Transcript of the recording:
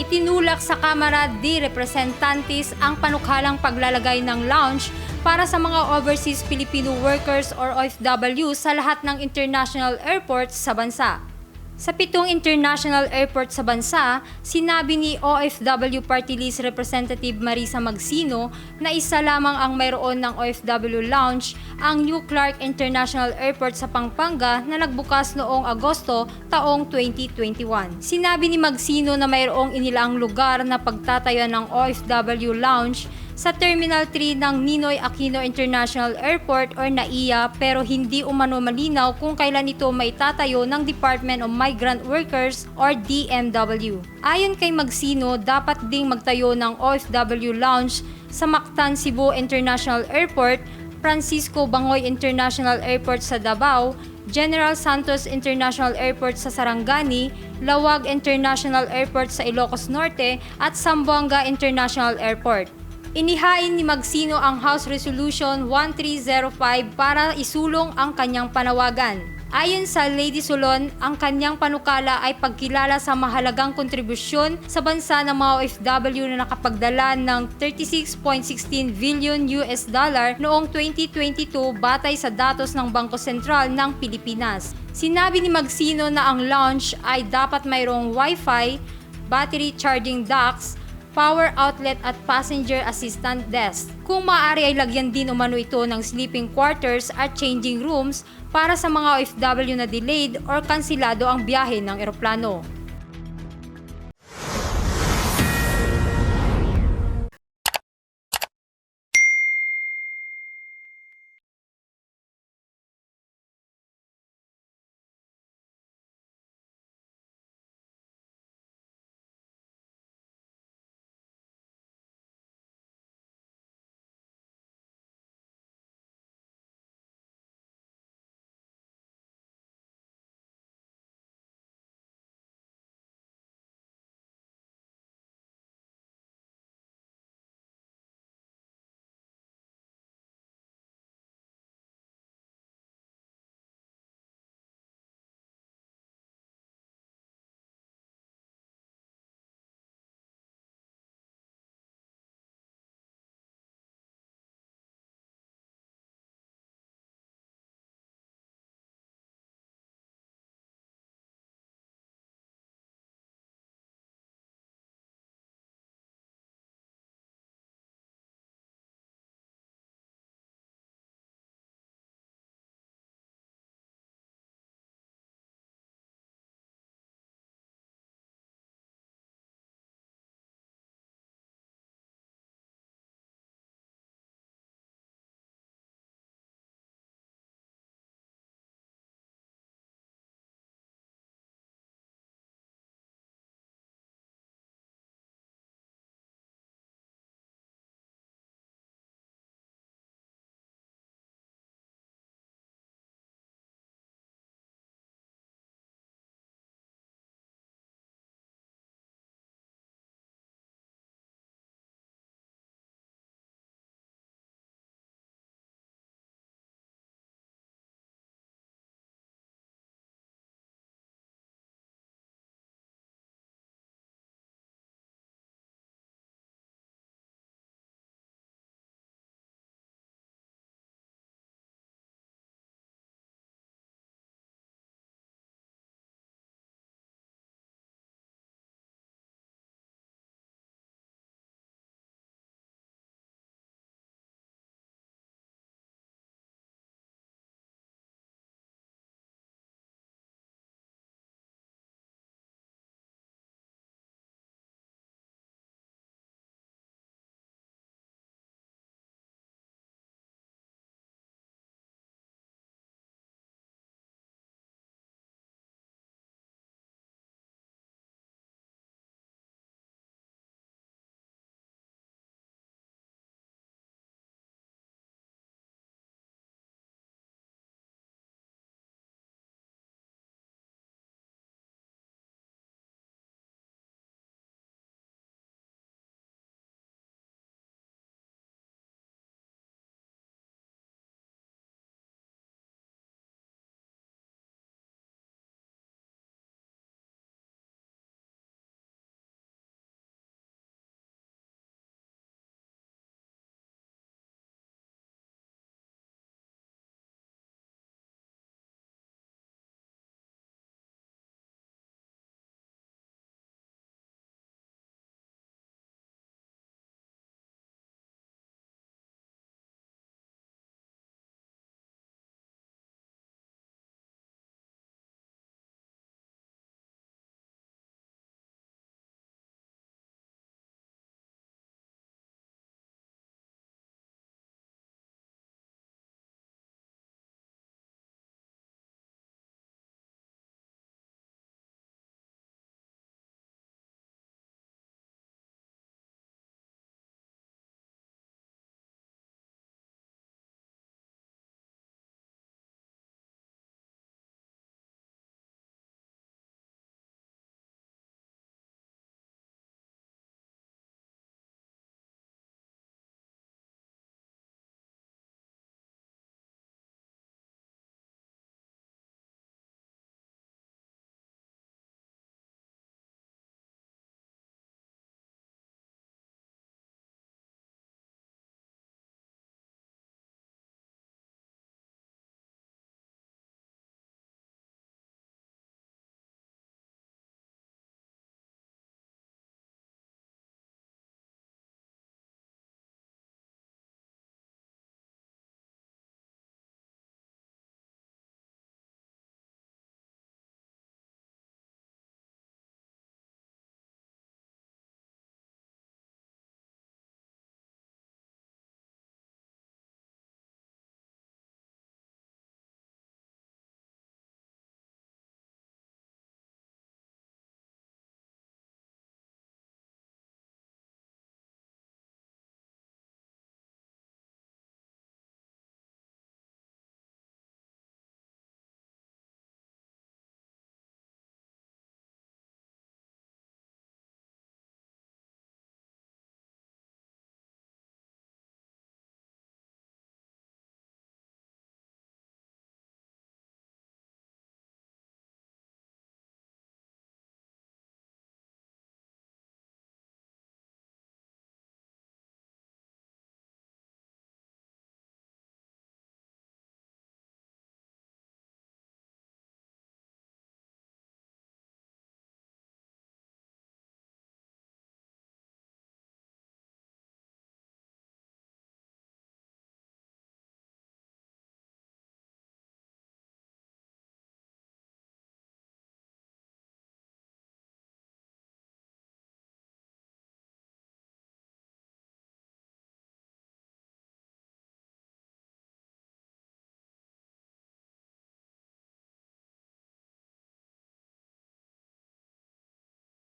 Itinulak sa Kamara de Representantes ang panukhalang paglalagay ng lounge para sa mga overseas Filipino workers or OFW sa lahat ng international airports sa bansa. Sa pitong international airport sa bansa, sinabi ni OFW Party List Representative Marisa Magsino na isa lamang ang mayroon ng OFW Lounge ang New Clark International Airport sa Pampanga na nagbukas noong Agosto taong 2021. Sinabi ni Magsino na mayroong inilaang lugar na pagtatayo ng OFW Lounge sa Terminal 3 ng Ninoy Aquino International Airport or NAIA pero hindi umano malinaw kung kailan ito maitatayo ng Department of Migrant Workers or DMW. Ayon kay Magsino, dapat ding magtayo ng OFW Lounge sa Mactan Cebu International Airport, Francisco Bangoy International Airport sa Davao, General Santos International Airport sa Sarangani, Lawag International Airport sa Ilocos Norte at Zamboanga International Airport. Inihain ni Magsino ang House Resolution 1305 para isulong ang kanyang panawagan. Ayon sa Lady Solon, ang kanyang panukala ay pagkilala sa mahalagang kontribusyon sa bansa ng mga OFW na nakapagdala ng 36.16 billion US dollar noong 2022 batay sa datos ng Bangko Sentral ng Pilipinas. Sinabi ni Magsino na ang launch ay dapat mayroong Wi-Fi, battery charging docks, power outlet at passenger assistant desk. Kung maaari ay lagyan din umano ito ng sleeping quarters at changing rooms para sa mga OFW na delayed or kansilado ang biyahe ng eroplano.